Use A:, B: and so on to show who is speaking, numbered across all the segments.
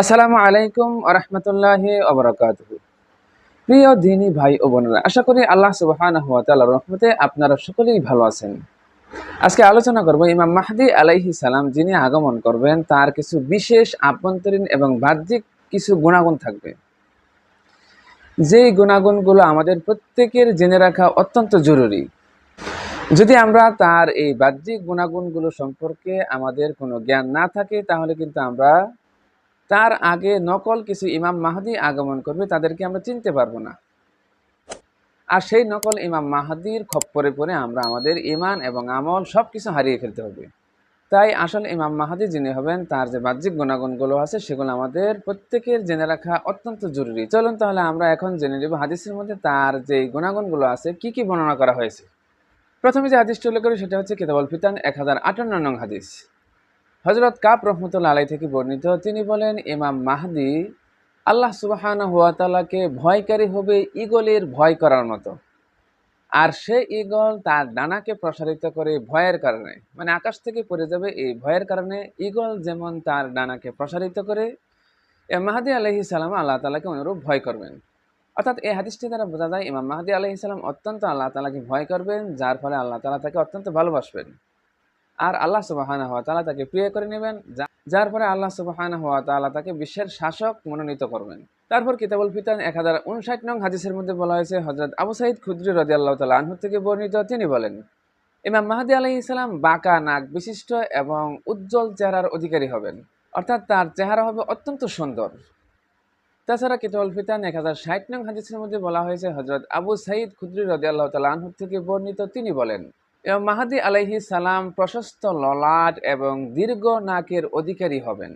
A: আসসালামু আলাইকুম আরহামতুল্লাহ অবরাকাত প্রিয় দিনী ভাই ও বোনেরা, আশা করি আল্লাহ তাআলার রহমতে আপনারা সকলেই ভালো আছেন। আজকে আলোচনা করব ইমাম মাহদি আলাইহি সালাম যিনি আগমন করবেন, তার কিছু বিশেষ আভ্যন্তরীণ এবং বাহ্যিক কিছু গুণাগুণ থাকবে। যেই গুণাগুণগুলো আমাদের প্রত্যেকের জেনে রাখা অত্যন্ত জরুরি। যদি আমরা তার এই বাহ্যিক গুণাগুণগুলো সম্পর্কে আমাদের কোনো জ্ঞান না থাকে, তাহলে কিন্তু আমরা তার আগে নকল কিছু ইমাম মাহাদি আগমন করবে, তাদেরকে আমরা চিনতে পারব না। আর সেই নকল ইমাম মাহাদির খপ্পরে পরে আমরা আমাদের ইমান এবং আমল সব কিছু হারিয়ে ফেলতে হবে। তাই আসলে ইমাম মাহাদি যিনি হবেন, তার যে বাহ্যিক গুণাগুণগুলো আছে, সেগুলো আমাদের প্রত্যেকের জেনে রাখা অত্যন্ত জরুরি। চলুন তাহলে আমরা এখন জেনে নেব, হাদিসের মধ্যে তার যে গুণাগুণগুলো আছে, কি কি বর্ণনা করা হয়েছে। প্রথমে যে হাদিসটি উল্লেখ করি সেটা হচ্ছে কেতাবল ফিতান এক হাজার আটান্ন নং হাদিস। হজরত কাপ রহমতুল্লা আলাই থেকে বর্ণিত, তিনি বলেন, ইমাম মাহাদি আল্লাহ সুবাহান হুয়াতালাকে ভয়কারী হবে ইগলের ভয় করার মতো। আর সে ইগল তার ডানাকে প্রসারিত করে ভয়ের কারণে মানে আকাশ থেকে পড়ে যাবে এই ভয়ের কারণে ইগল যেমন তার ডানাকে প্রসারিত করে, এ মাহাদি আলহি সালাম আল্লাহ তালাকে অনুরূপ ভয় করবেন। অর্থাৎ এই হাদিসটি দ্বারা বোঝা যায় ইমাম মাহাদি আলহি সালাম অত্যন্ত আল্লাহ তালাকে ভয় করবেন, যার ফলে আল্লাহ তালা তাকে অত্যন্ত ভালোবাসবেন। আর আল্লাহ সুবাহানা হওয়া তালা তাকে প্রিয় করে নেবেন যার ফলে আল্লাহ সুবাহানা হওয়া তালা তাকে বিশ্বের শাসক মনোনীত করবেন। তারপর কিতাবুল ফিতান এক হাজার উনষাট নং হাদিসের মধ্যে বলা হয়েছে হজরত আবু সাইদ খুদ্রি রদি আল্লাহ তালা আনহু থেকে বর্ণিত, তিনি বলেন, ইমাম মাহাদি আলহি ইসলাম বাঁকা নাক বিশিষ্ট এবং উজ্জ্বল চেহারার অধিকারী হবেন। অর্থাৎ তার চেহারা হবে অত্যন্ত সুন্দর। তাছাড়া কিতাবুল ফিতান এক হাজার ষাট নং হাদিসের মধ্যে বলা হয়েছে হজরত আবু সাইদ খুদ্রি রদি আল্লাহ তালা থেকে বর্ণিত তিনি বলেন মাহাদি আলাইহি সালাম প্রশস্ত ললাট এবং দীর্ঘ নাকের অধিকারী হবেন।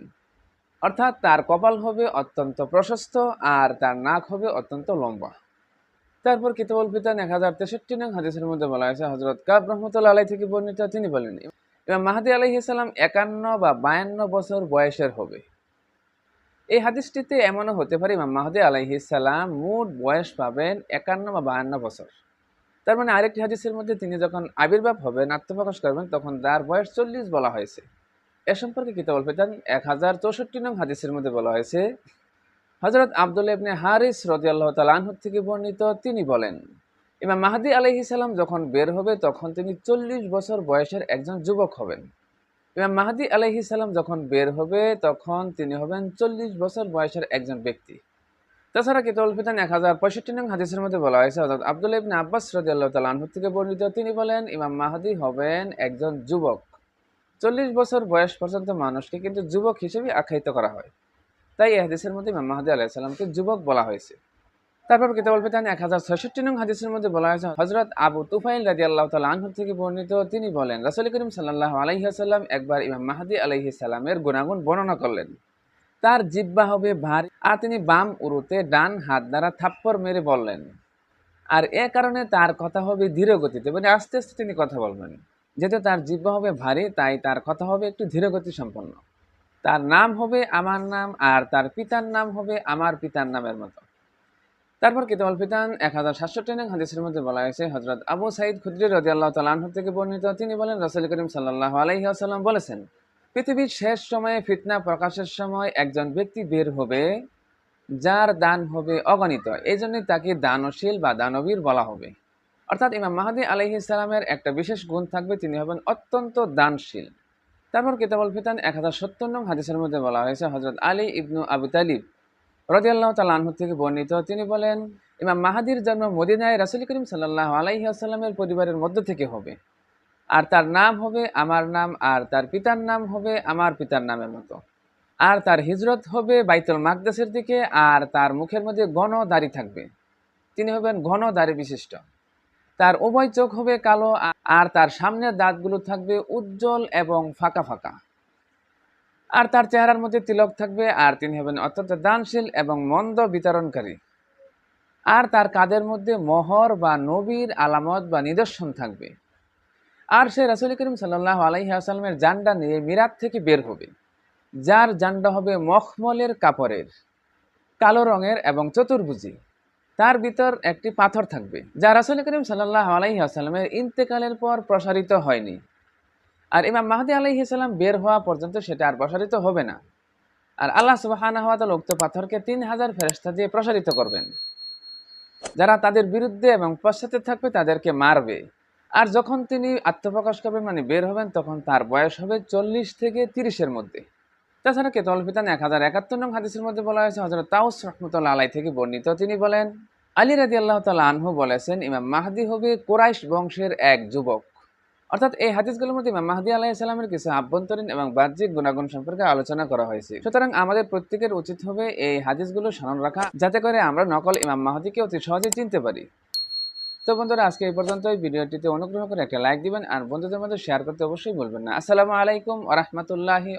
A: অর্থাৎ তার কপাল হবে অত্যন্ত প্রশস্ত আর তার নাক হবে অত্যন্ত লম্বা। তারপর কিতাবুল ফিতান এক হাজার তেষট্টি নং হাদিসের মধ্যে বলা হয়েছে হজরত কাব রহমতুল্লা আলাই থেকে বর্ণিত তিনি বলেন এবং মাহাদি আলাইহি সালাম একান্ন বা বায়ান্ন বছর বয়সের হবে। এই হাদিসটিতে এমনও হতে পারে, ইমাম মাহাদি আলাইহি সালাম মোট বয়স পাবেন একান্ন বা বায়ান্ন বছর। তার মানে আরেকটি হাদিসের মধ্যে তিনি যখন আবির্ভাব হবেন, আত্মপ্রকাশ করবেন, তখন তার বয়স চল্লিশ বলা হয়েছে। এ সম্পর্কে কিতাবুল ফিতান এক হাজার চৌষট্টি নং হাদিসের মধ্যে বলা হয়েছে হজরত আবদুল ইবনে হারিস রদি আল্লাহ তালাহ থেকে বর্ণিত তিনি বলেন, ইমাম মাহাদি আলহি সাল্লাম যখন বের হবে, তখন তিনি চল্লিশ বছর বয়সের একজন যুবক হবেন। ইমাম মাহাদি আলহি সাল্লাম যখন বের হবে, তখন তিনি হবেন চল্লিশ বছর বয়সের একজন ব্যক্তি। তাছাড়া কিতাবুল ফিতান এক হাজার পঁয়ষট্টি নং হাদিসের মধ্যে বলা হয়েছে অর্থাৎ আব্দুল ইবনে আব্বাস রদি আল্লাহ তালাহ থেকে বর্ণিত, তিনি বলেন, ইমাম মাহাদি হবেন একজন যুবক। চল্লিশ বছর বয়স পর্যন্ত মানুষকে কিন্তু যুবক হিসেবে আখ্যায়িত করা হয়। তাই এই হাদিসের মধ্যে ইমাম মাহাদি আলাইসাল্লামকে যুবক বলা হয়েছে। তারপর কিতাবুল ফিতান এক হাজার ছয়ষট্টি নং হাদিসের মধ্যে বলা হয়েছে হজরত আবু তুফাইল রাজি আল্লাহ তাল আনহু থেকে বর্ণিত, তিনি বলেন, রাসুল করিম সাল্লাহ আলাইহাল্লাম একবার ইমাম মাহাদি আলাইহি সাল্লামের গুণাগুণ বর্ণনা করলেন। তার জিব্বা হবে ভারী, আর তিনি বাম উরুতে ডান হাত দ্বারা থাপ্পড় মেরে বললেন। আর এ কারণে তার কথা হবে ধীর গতিতে মানে আস্তে আস্তে তিনি কথা বলবেন। যেহেতু তার জিব্বা হবে ভারী, তাই তার কথা হবে একটু ধীর গতি সম্পন্ন। তার নাম হবে আমার নাম, আর তার পিতার নাম হবে আমার পিতার নামের মতো। তারপর কিতাবুল ফিতান, এক হাজার সাতষট্টি নং হাদিসের মধ্যে বলা হয়েছে হজরত আবু সাইদ খুদ্রি রদি আল্লাহ তালাহ থেকে বর্ণিত, তিনি বলেন, রসুল করিম সাল্লাহ আলাইহি আসাল্লাম বলেছেন, পৃথিবীর শেষ সময়ে ফিতনা প্রকাশের সময় একজন ব্যক্তি বের হবে, যার দান হবে অগণিত এই জন্যই তাকে দানশীল বা দানবীর বলা হবে। অর্থাৎ ইমাম মাহাদি আলহি ইসলামের একটা বিশেষ গুণ থাকবে, তিনি হবেন অত্যন্ত দানশীল। তারপর কিতাবুল ফিতান, এক হাজার সত্তর নং হাদিসের মধ্যে বলা হয়েছে হজরত আলী ইবনু আবু তালিব রদিয়াল্লাহ থেকে বর্ণিত, তিনি বলেন, ইমাম মাহাদির জন্ম মদিনায় রাসুল করিম সাল্লাহ আলাইহি আসাল্লামের পরিবারের মধ্য থেকে হবে। আর তার নাম হবে আমার নাম, আর তার পিতার নাম হবে আমার পিতার নামের মতো। আর তার হিজরত হবে বাইতুল মাকদাসের দিকে, আর তার মুখের মধ্যে ঘন দাড়ি থাকবে। তিনি হবেন ঘন দাড়ি বিশিষ্ট। তার উভয় চোখ হবে কালো, আর তার সামনের দাঁতগুলো থাকবে উজ্জ্বল এবং ফাঁকা ফাঁকা। আর তার চেহারার মধ্যে তিলক থাকবে, আর তিনি হবেন অত্যন্ত দানশীল এবং মন্দ বিতরণকারী। আর তার কাদের মধ্যে মহর বা নবীর আলামত বা নিদর্শন থাকবে। আর সে রাসুল করিম সাল্লাহ আসালামের জান্ডা নিয়ে মিরাত থেকে বের হবে, যার জান্ডা হবে মখমলের কাপড়ের, কালো রঙের এবং চতুর্ভুজি। তার ভিতর একটি পাথর থাকবে, যা রাসুল করিম সাল্লাহ আলাইহি আসালামের ইন্তেকালের পর প্রসারিত হয়নি। আর ইমাম মাহাদি আলাইহিসাল্লাম বের হওয়া পর্যন্ত সেটা আর প্রসারিত হবে না। আর আল্লাহ সুবাহানা হওয়া তাল উক্ত পাথরকে তিন হাজার ফেরেস্তা দিয়ে প্রসারিত করবেন। যারা তাদের বিরুদ্ধে এবং পশ্চাতে থাকবে তাদেরকে মারবে। আর যখন তিনি আত্মপ্রকাশ করবেন মানে বের হবেন, তখন তার বয়স হবে চল্লিশ থেকে তিরিশের মধ্যে। তাছাড়া কেতল ফিতান এক হাজার একাত্তর নং হাদিসের মধ্যে বলা হয়েছে হজরত তাউস রহমতুল্লাহ আলাই থেকে বর্ণিত তিনি বলেন, আলী রাদি আল্লাহ তাল্লাহ আনহু বলেছেন, ইমাম মাহাদি হবে কোরাইশ বংশের এক যুবক। অর্থাৎ এই হাদিসগুলোর মধ্যে ইমাম মাহদি আলাহিসাল্লামের কিছু আভ্যন্তরীণ এবং বাহ্যিক গুণাগুণ সম্পর্কে আলোচনা করা হয়েছে। সুতরাং আমাদের প্রত্যেকের উচিত হবে এই হাদিসগুলো স্মরণ রাখা, যাতে করে আমরা নকল ইমাম মাহাদিকে অতি সহজে চিনতে পারি। তো বন্ধুরা, আজকে এই পর্যন্ত এই ভিডিওটিতে অনুগ্রহ করে একটা লাইক দিবেন আর বন্ধুদের মধ্যে শেয়ার করতে অবশ্যই বলবেন না। আসসালামু আলাইকুম আ রহমতুল্লাহি